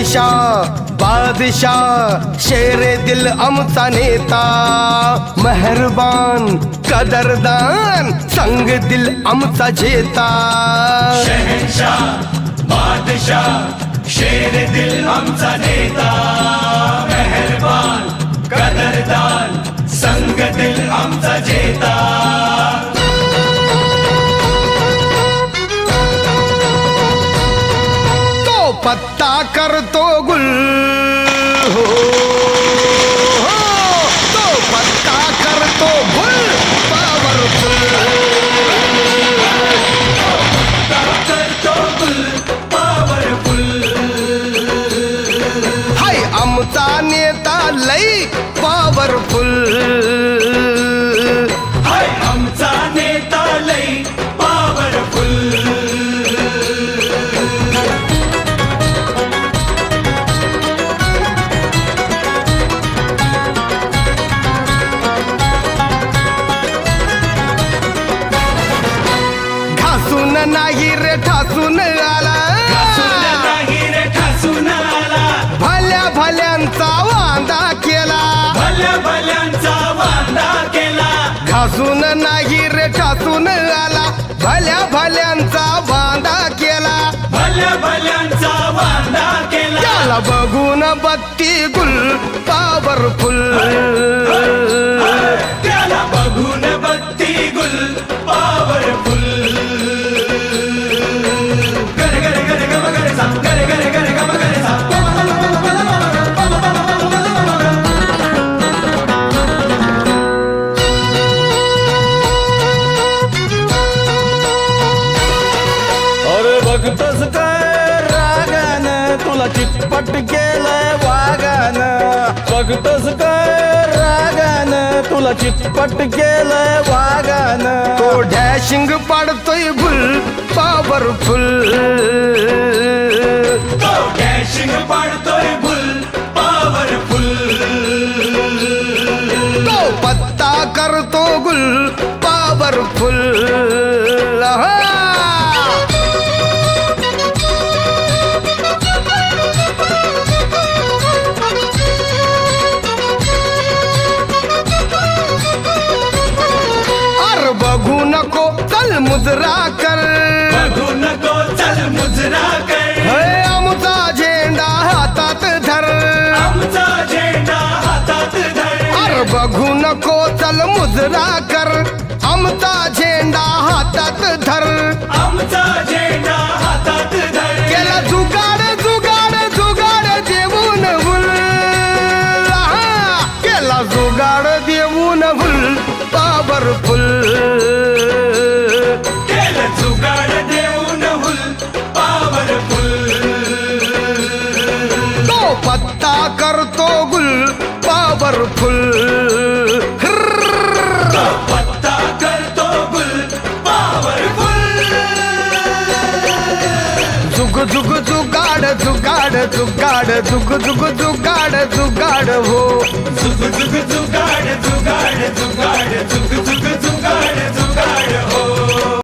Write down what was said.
बादशाह बादशाह शेरे दिल आमचा नेता. मेहरबान कदरदान संग दिल आमचा जेता. शहनशाह बादशाह शेर दिल आमचा नेता. तो पत्ता करतो गुल हो हो. तो पत्ता करतो गुल पॉवरफुल करतो गुल पॉवरफुल हाय आमचा नेता लई पॉवरफुल ठासून आला. ठासून आला भल्या भल्यांचा वांदा केला. भल्या भल्यांचा वांदा केला घासून नाही रे ठासून आला. भल्या भल्यांचा वांदा केला भल्या भल्यांचा वांदा केला. त्याला बघून बत्ती गुल पावरफुल. तुला चिटपट केलंय वागान बघतस काय रागान. तुला चिटपट केलंय वागान तो डॅशिंग पाडतोय गुल पॉवरफुल तो डॅशिंग पाडतोय गुल पॉवरफुल तो पत्ता करतो गुल पॉवरफुल मुजरा कर। बघू नको चल मुजरा कर। हे आमचा झेंडा हातात धर। आमचा झेंडा हातात धर। अर बघू नको चल मुजरा कर। आमचा झेंडा हातात धर। आमचा झेंडा हातात धर। केला जुगाड जुगाड जुगाड देऊन भुल केला जुगाड देऊन भुल पॉवरफुल केलं झुक जुगाड जुगाड जुगाड झुक झुक जुगाड जुगाड हो. झुक झुक जुगाड जुगाड जुगाड झुक झुक